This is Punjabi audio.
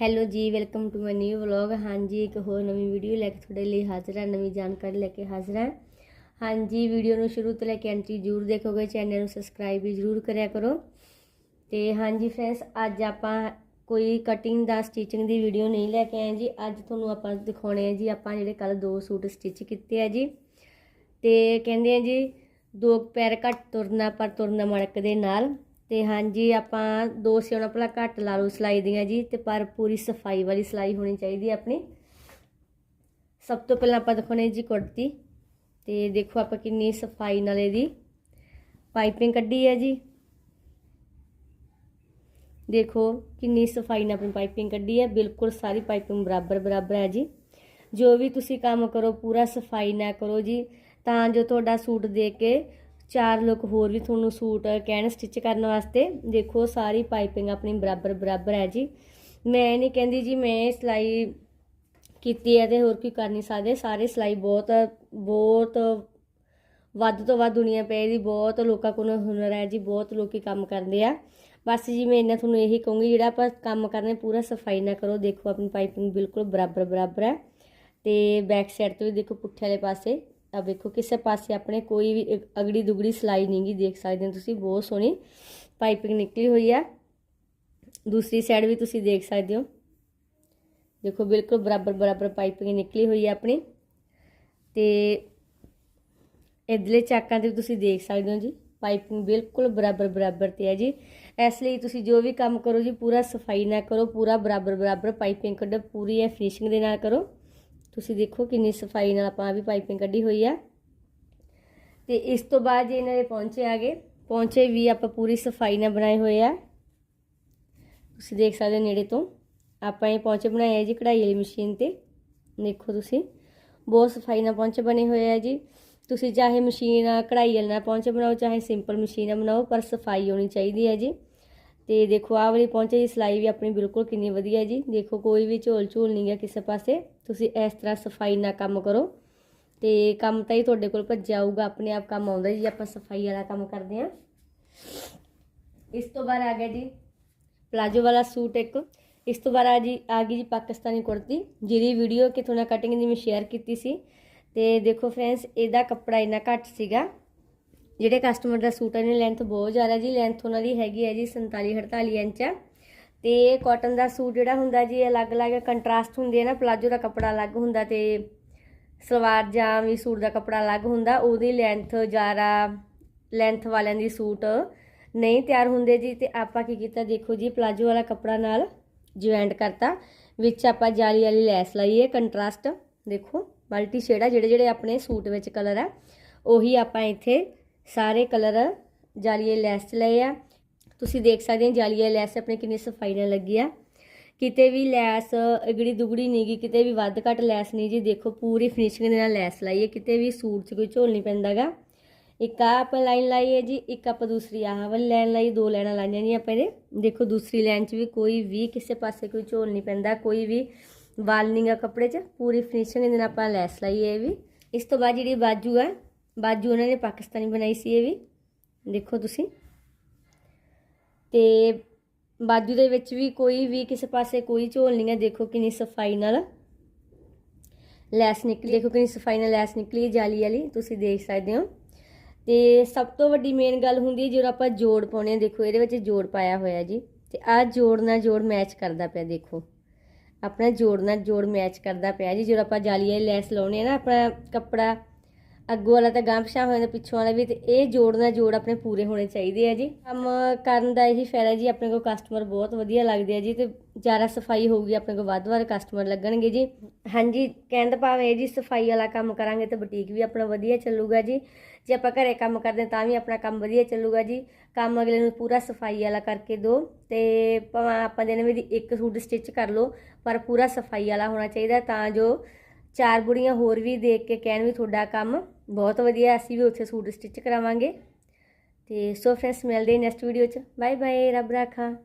ਹੈਲੋ ਜੀ, welcome to my new vlog. ਹਾਂਜੀ, ਇੱਕ ਹੋਰ ਨਵੀਂ ਵੀਡੀਓ ਲੈ ਕੇ ਤੁਹਾਡੇ ਲਈ ਹਾਜ਼ਰ ਹਾਂ, ਨਵੀਂ ਜਾਣਕਾਰੀ ਲੈ ਕੇ ਹਾਜ਼ਰ ਹਾਂ। ਹਾਂਜੀ, ਵੀਡੀਓ ਨੂੰ ਸ਼ੁਰੂ ਤੋਂ ਲੈ ਕੇ ਅੰਤ ਜ਼ਰੂਰ ਦੇਖੋਗੇ, ਚੈਨਲ ਨੂੰ ਸਬਸਕ੍ਰਾਈਬ ਵੀ ਜ਼ਰੂਰ ਕਰਿਆ ਕਰੋ। ਤੇ ਹਾਂਜੀ ਫਰੈਂਡਸ, ਅੱਜ ਆਪਾਂ ਕੋਈ ਕਟਿੰਗ ਦਾ ਸਟਿਚਿੰਗ ਦੀ ਵੀਡੀਓ ਨਹੀਂ ਲੈ ਕੇ ਆਏ ਜੀ। ਅੱਜ ਤੁਹਾਨੂੰ ਆਪਾਂ ਦਿਖਾਉਣੇ ਆ ਜੀ, ਆਪਾਂ ਜਿਹੜੇ ਕੱਲ ਦੋ ਸੂਟ ਸਟਿਚ ਕੀਤੇ ਆ ਜੀ। ਤੇ ਕਹਿੰਦੇ ਆ ਜੀ, ਦੋ ਪੈਰ ਘੱਟ ਤੁਰਨਾ ਪਰ ਤੁਰਨਾ ਮੜਕ ਦੇ ਨਾਲ। ਤੇ ਹਾਂਜੀ, ਆਪਾਂ ਦੋ ਸਿਉਣਾ ਭਲਾ ਘੱਟ ਲਾ ਲਓ ਸਿਲਾਈ ਦੀਆਂ ਜੀ, ਤੇ ਪਰ ਪੂਰੀ ਸਫ਼ਾਈ ਵਾਲੀ ਸਿਲਾਈ ਹੋਣੀ ਚਾਹੀਦੀ ਹੈ ਆਪਣੀ। ਸਭ ਤੋਂ ਪਹਿਲਾਂ ਆਪਾਂ ਦਿਖਾਉਣੇ ਜੀ ਕੁੜਤੀ, ਤੇ ਦੇਖੋ ਆਪਾਂ ਕਿੰਨੀ ਸਫ਼ਾਈ ਨਾਲ ਇਹਦੀ ਪਾਈਪਿੰਗ ਕੱਢੀ ਹੈ ਜੀ। ਦੇਖੋ ਕਿੰਨੀ ਸਫ਼ਾਈ ਨਾਲ ਆਪਣੀ ਪਾਈਪਿੰਗ ਕੱਢੀ ਹੈ, ਬਿਲਕੁਲ ਸਾਰੀ ਪਾਈਪਿੰਗ ਬਰਾਬਰ ਬਰਾਬਰ ਹੈ ਜੀ। ਜੋ ਵੀ ਤੁਸੀਂ ਕੰਮ ਕਰੋ, ਪੂਰਾ ਸਫ਼ਾਈ ਨਾਲ ਕਰੋ ਜੀ, ਤਾਂ ਜੋ ਤੁਹਾਡਾ ਸੂਟ ਦੇ ਕੇ ਚਾਰ ਲੋਕ ਹੋਰ ਵੀ ਤੁਹਾਨੂੰ ਸੂਟ ਕਹਿਣ ਸਟਿਚ ਕਰਨ ਵਾਸਤੇ। ਦੇਖੋ, ਸਾਰੀ ਪਾਈਪਿੰਗ ਆਪਣੀ ਬਰਾਬਰ ਬਰਾਬਰ ਹੈ ਜੀ। ਮੈਂ ਨਹੀਂ ਕਹਿੰਦੀ ਜੀ, ਮੈਂ ਸਿਲਾਈ ਕੀਤੀ ਹੈ ਤੇ ਹੋਰ ਕੀ ਕਰ ਨਹੀਂ ਸਕਦੇ। ਸਾਰੇ ਸਿਲਾਈ ਬਹੁਤ ਬਹੁਤ ਵੱਧ ਤੋਂ ਵੱਧ ਦੁਨੀਆ ਪੈ ਦੀ ਬਹੁਤ ਲੋਕਾਂ ਕੋਲ ਹੁਨਰ ਹੈ ਜੀ, ਬਹੁਤ ਲੋਕੀ ਕੰਮ ਕਰਦੇ ਆ। ਬਸ ਜੀ, ਮੈਂ ਇਹਨਾਂ ਤੁਹਾਨੂੰ ਇਹੀ ਕਹੂੰਗੀ, ਜਿਹੜਾ ਆਪਾਂ ਕੰਮ ਕਰਨੇ, ਪੂਰਾ ਸਫ਼ਾਈ ਨਾ ਕਰੋ। ਦੇਖੋ, ਆਪਣੀ ਪਾਈਪਿੰਗ ਬਿਲਕੁਲ ਬਰਾਬਰ ਬਰਾਬਰ ਹੈ। ਤੇ ਬੈਕ ਸਾਈਡ ਤੋਂ ਵੀ ਦੇਖੋ, ਪੁੱਠੇ ਵਾਲੇ ਪਾਸੇ। ਆ ਵੇਖੋ ਕਿਸੇ ਪਾਸੇ ਆਪਣੇ ਕੋਈ ਵੀ ਇੱਕ ਅਗੜੀ ਦੁਗੜੀ ਸਲਾਈ ਨਹੀਂਗੀ ਦੇਖ ਸਕਦੇ ਹੋ ਤੁਸੀਂ, ਬਹੁਤ ਸੋਹਣੀ ਪਾਈਪਿੰਗ ਨਿਕਲੀ ਹੋਈ ਆ। ਦੂਸਰੀ ਸਾਈਡ ਵੀ ਤੁਸੀਂ ਦੇਖ ਸਕਦੇ ਹੋ। ਦੇਖੋ ਬਿਲਕੁਲ ਬਰਾਬਰ ਬਰਾਬਰ ਪਾਈਪਿੰਗ ਨਿਕਲੀ ਹੋਈ ਹੈ ਆਪਣੀ। ਤੇ ਇਧਰਲੇ ਚਾਕਾਂ ਤੇ ਵੀ ਤੁਸੀਂ ਦੇਖ ਸਕਦੇ ਹੋ ਜੀ, ਪਾਈਪਿੰਗ ਬਿਲਕੁਲ ਬਰਾਬਰ ਬਰਾਬਰ ਤੇ ਹੈ ਜੀ। ਇਸ ਲਈ ਤੁਸੀਂ ਜੋ ਵੀ ਕੰਮ ਕਰੋ ਜੀ, ਪੂਰਾ ਸਫ਼ਾਈ ਨਾ ਕਰੋ, ਪੂਰਾ ਬਰਾਬਰ ਬਰਾਬਰ ਪਾਈਪਿੰਗ ਕੱਢੋ, ਪੂਰੀ ਹੈ ਫਿਨਿਸ਼ਿੰਗ ਦੇ ਨਾਲ ਕਰੋ। ਤੁਸੀਂ ਦੇਖੋ ਕਿੰਨੀ ਸਫ਼ਾਈ ਨਾਲ ਆਪਾਂ ਵੀ ਪਾਈਪਿੰਗ ਕੱਢੀ ਹੋਈ ਆ। ਤੇ ਇਸ ਤੋਂ ਬਾਅਦ ਜੇ ਇਹਨਾਂ ਦੇ ਪਹੁੰਚੇ ਆਗੇ ਪਹੁੰਚੇ ਵੀ ਆਪਾਂ ਪੂਰੀ ਸਫ਼ਾਈ ਨਾਲ ਬਣਾਏ ਹੋਏ ਆ। ਤੁਸੀਂ ਦੇਖ ਸਕਦੇ ਹੋ ਨੇੜੇ ਤੋਂ, ਆਪਾਂ ਇਹ ਪਹੁੰਚੇ ਬਣਾਏ ਆ ਜੀ ਕਢਾਈ ਵਾਲੀ ਮਸ਼ੀਨ ਤੇ। ਦੇਖੋ ਤੁਸੀਂ, ਬਹੁਤ ਸਫ਼ਾਈ ਨਾਲ ਪਹੁੰਚੇ ਬਣੇ ਹੋਏ ਆ ਜੀ। ਤੁਸੀਂ ਚਾਹੇ ਮਸ਼ੀਨ ਕਢਾਈ ਵਾਲੀ ਨਾਲ ਪਹੁੰਚੇ ਬਣਾਓ, ਚਾਹੇ ਸਿੰਪਲ ਮਸ਼ੀਨ ਨਾਲ ਬਣਾਓ, ਪਰ ਸਫ਼ਾਈ ਹੋਣੀ ਚਾਹੀਦੀ ਹੈ ਜੀ। ਤੇ ਦੇਖੋ, ਆਹ ਵਾਲੀ ਪਹੁੰਚੇ ਦੀ ਸਿਲਾਈ ਵੀ ਆਪਣੀ ਬਿਲਕੁਲ ਕਿੰਨੀ ਵਧੀਆ ਜੀ। ਦੇਖੋ, ਕੋਈ ਵੀ ਝੋਲ ਝੋਲ ਨਹੀਂ ਗਿਆ ਕਿਸੇ ਪਾਸੇ। ਤੁਸੀਂ ਇਸ ਤਰ੍ਹਾਂ ਸਫ਼ਾਈ ਨਾਲ ਕੰਮ ਕਰੋ। ਤੇ ਕੰਮ ਤਾਂ ਹੀ ਤੁਹਾਡੇ ਕੋਲ ਭੱਜ ਆਊਗਾ, ਆਪਣੇ ਆਪ ਕੰਮ ਆਉਂਦਾ ਜੀ, ਆਪਾਂ ਸਫ਼ਾਈ ਵਾਲਾ ਕੰਮ ਕਰਦੇ ਆ ਇਸ ਤੋਂ ਬਾਅਦ ਆ ਗਿਆ ਜੀ, ਪਲਾਜੋ ਵਾਲਾ ਸੂਟ ਇੱਕ। ਇਸ ਤੋਂ ਬਾਅਦ ਆ ਜੀ, ਆ ਗਈ ਜੀ ਪਾਕਿਸਤਾਨੀ ਕੁੜਤੀ, ਜਿਹਦੀ ਵੀਡੀਓ ਕਿ ਤੁਹਾਨੂੰ ਕਟਿੰਗ ਦੀ ਮੈਂ ਸ਼ੇਅਰ ਕੀਤੀ ਸੀ। ਤੇ ਦੇਖੋ ਫਰੈਂਡਸ, ਇਹਦਾ ਕੱਪੜਾ ਇੰਨਾ ਘੱਟ ਸੀਗਾ। ਜਿਹੜੇ ਕਸਟਮਰ ਦਾ ਸੂਟ ਹੈ ਨੇ ਲੈਂਥ ਬਹੁਤ ਜ਼ਿਆਦਾ ਜੀ ਲੈਂਥ ਉਹਨਾਂ ਦੀ ਹੈਗੀ ਹੈ ਜੀ 47 48 ਇੰਚ। ਤੇ ਕਾਟਨ ਦਾ ਸੂਟ ਜਿਹੜਾ ਹੁੰਦਾ ਜੀ, ਅਲੱਗ-ਅਲੱਗ ਕੰਟਰਾਸਟ ਹੁੰਦੇ ਆ ਨਾ ਪਲਾਜੋ ਦਾ ਕੱਪੜਾ ਅਲੱਗ ਹੁੰਦਾ ਤੇ ਸਲਵਾਰ ਜਾਂ ਵੀ ਸੂਟ ਦਾ ਕੱਪੜਾ ਅਲੱਗ ਹੁੰਦਾ, ਉਹਦੀ ਲੈਂਥ ਜ਼ਿਆਦਾ ਲੈਂਥ ਵਾਲਿਆਂ ਦੀ ਸੂਟ ਨਹੀਂ ਤਿਆਰ ਹੁੰਦੇ ਜੀ। ਤੇ ਆਪਾਂ ਕੀ ਕੀਤਾ, ਦੇਖੋ ਜੀ ਪਲਾਜੋ ਵਾਲਾ ਕੱਪੜਾ ਨਾਲ ਜੁਆਇੰਟ ਕਰਤਾ, ਵਿੱਚ ਆਪਾਂ ਜਾਲੀ ਵਾਲੀ ਲੈਸ ਲਾਈ ਹੈ ਕੰਟਰਾਸਟ ਦੇਖੋ ਮਲਟੀ ਸ਼ੇਡ ਆ ਜਿਹੜੇ ਜਿਹੜੇ ਆਪਣੇ ਸੂਟ ਵਿੱਚ ਕਲਰ ਆ, ਉਹੀ ਆਪਾਂ ਇੱਥੇ ਸਾਰੇ ਕਲਰ ਜਾਲੀਏ ਲੈਸ ਚ ਲਏ ਆ। ਤੁਸੀਂ ਦੇਖ ਸਕਦੇ ਹੋ ਜਾਲੀ ਲੈਸ ਆਪਣੇ ਕਿੰਨੀ ਸਫ਼ਾਈ ਨਾਲ ਲੱਗੀ ਆ। ਕਿਤੇ ਵੀ ਲੈਸ ਅਗੜੀ ਦੁਗੜੀ ਨਹੀਂ ਗਈ ਕਿਤੇ ਵੀ ਵੱਧ ਘੱਟ ਲੈਸ ਨਹੀਂ ਜੀ। ਦੇਖੋ ਪੂਰੀ ਫਿਨਿਸ਼ਿੰਗ ਦੇ ਨਾਲ ਲੈਸ ਲਾਈ ਹੈ। ਕਿਤੇ ਵੀ ਸੂਟ 'ਚ ਕੋਈ ਝੋਲ ਨਹੀਂ ਪੈਂਦਾਗਾ ਇੱਕ ਆ ਆਪਾਂ ਲਾਈਨ ਲਾਈ ਹੈ ਜੀ, ਇੱਕ ਆਪਾਂ ਦੂਸਰੀ ਆਹ ਵਾਲੀ ਲਾਈਨ ਲਾਈ, ਦੋ ਲਾਈਨਾਂ ਲਾਈਆਂ ਜੀ ਆਪਾਂ ਇਹਦੇ। ਦੇਖੋ ਦੂਸਰੀ ਲਾਈਨ 'ਚ ਵੀ ਕੋਈ ਵੀ ਕਿਸੇ ਪਾਸੇ ਕੋਈ ਝੋਲ ਨਹੀਂ ਪੈਂਦਾ, ਕੋਈ ਵੀ ਵਾਲ ਨਹੀਂ ਕੱਪੜੇ 'ਚ। ਪੂਰੀ ਫਿਨਿਸ਼ਿੰਗ ਦੇ ਨਾਲ ਆਪਾਂ ਲੈਸ ਲਾਈ ਹੈ ਇਹ ਵੀ। ਇਸ ਤੋਂ ਬਾਅਦ ਜਿਹੜੀ ਬਾਜੂ ਆ ਬਾਜੂ ਉਹਨਾਂ ਨੇ ਪਾਕਿਸਤਾਨੀ ਬਣਾਈ ਸੀ ਇਹ ਵੀ। ਦੇਖੋ ਤੁਸੀਂ। ਤੇ ਬਾਜੂ ਦੇ ਵਿੱਚ ਵੀ ਕੋਈ ਵੀ ਕਿਸੇ ਪਾਸੇ ਕੋਈ ਝੋਲ ਨਹੀਂ ਹੈ। ਦੇਖੋ ਕਿੰਨੀ ਸਫ਼ਾਈ ਨਾਲ ਲੈਸ ਨਿਕਲੀ। ਦੇਖੋ ਕਿੰਨੀ ਸਫ਼ਾਈ ਨਾਲ ਲੈਸ ਨਿਕਲੀ ਜਾਲੀ ਵਾਲੀ। ਤੁਸੀਂ ਦੇਖ ਸਕਦੇ ਹੋ। ਤੇ ਸਭ ਤੋਂ ਵੱਡੀ ਮੇਨ ਗੱਲ ਹੁੰਦੀ ਹੈ ਜਦੋਂ ਆਪਾਂ ਜੋੜ ਪਾਉਣੇ ਆ ਦੇਖੋ ਇਹਦੇ ਵਿੱਚ ਜੋੜ ਪਾਇਆ ਹੋਇਆ ਜੀ। ਤੇ ਆਹ ਜੋੜ ਨਾਲ ਜੋੜ ਮੈਚ ਕਰਦਾ ਪਿਆ ਦੇਖੋ। ਆਪਣਾ ਜੋੜ ਨਾਲ ਜੋੜ ਮੈਚ ਕਰਦਾ ਪਿਆ ਜੀ। ਜਦੋਂ ਆਪਾਂ ਜਾਲੀ ਵਾਲੀ ਲੈਸ ਲਾਉਣੇ ਆ ਨਾ, ਆਪਣਾ ਕੱਪੜਾ ਅੱਗੋਂ ਵਾਲਾ ਤਾਂ ਗਾਂਹ ਪਿਛਾਂ ਹੋ ਜਾਂਦਾ, ਪਿੱਛੋਂ ਵਾਲਾ ਵੀ ਤੇ ਇਹ ਜੋੜ ਨਾਲ ਜੋੜ ਆਪਣੇ ਪੂਰੇ ਹੋਣੇ ਚਾਹੀਦੇ ਆ ਜੀ। ਕੰਮ ਕਰਨ ਦਾ ਇਹੀ ਫਾਇਦਾ ਜੀ, ਆਪਣੇ ਕੋਲ ਕਸਟਮਰ ਬਹੁਤ ਵਧੀਆ ਲੱਗਦੇ ਆ ਜੀ ਤੇ ਜ਼ਿਆਦਾ ਸਫ਼ਾਈ ਹੋਊਗੀ, ਆਪਣੇ ਕੋਲ ਵੱਧ ਵੱਧ ਕਸਟਮਰ ਲੱਗਣਗੇ ਜੀ। ਹਾਂਜੀ, ਕਹਿਣ ਦਾ ਭਾਵ ਇਹ ਜੀ, ਸਫ਼ਾਈ ਵਾਲਾ ਕੰਮ ਕਰਾਂਗੇ ਤਾਂ ਬੁਟੀਕ ਵੀ ਆਪਣਾ ਵਧੀਆ ਚੱਲੂਗਾ ਜੀ। ਜੇ ਆਪਾਂ ਘਰੇ ਕੰਮ ਕਰਦੇ ਤਾਂ ਵੀ ਆਪਣਾ ਕੰਮ ਵਧੀਆ ਚੱਲੂਗਾ ਜੀ। ਕੰਮ ਅਗਲੇ ਨੂੰ ਪੂਰਾ ਸਫ਼ਾਈ ਵਾਲਾ ਕਰਕੇ ਦਿਓ ਤੇ ਭਾਵੇਂ ਆਪਾਂ ਦਿਨ ਵਿੱਚ ਇੱਕ ਸੂਟ ਸਟਿਚ ਕਰ ਲਓ, ਪਰ ਪੂਰਾ ਸਫ਼ਾਈ ਵਾਲਾ ਹੋਣਾ ਚਾਹੀਦਾ ਤਾਂ ਜੋ ਚਾਰ ਬੁੜੀਆਂ ਹੋਰ ਵੀ ਦੇਖ ਕੇ ਕਹਿਣ ਵੀ ਤੁਹਾਡਾ ਕੰਮ ਬਹੁਤ ਵਧੀਆ ਅਸੀਂ ਵੀ ਉੱਥੇ ਸੂਟ ਸਟਿਚ ਕਰਾਵਾਂਗੇ। ਤੇ ਸੋ ਫਰੈਂਡਸ ਮਿਲਦੇ ਨੈਕਸਟ ਵੀਡੀਓ ਚ। ਬਾਏ ਬਾਏ ਰੱਬ ਰਾਖਾ।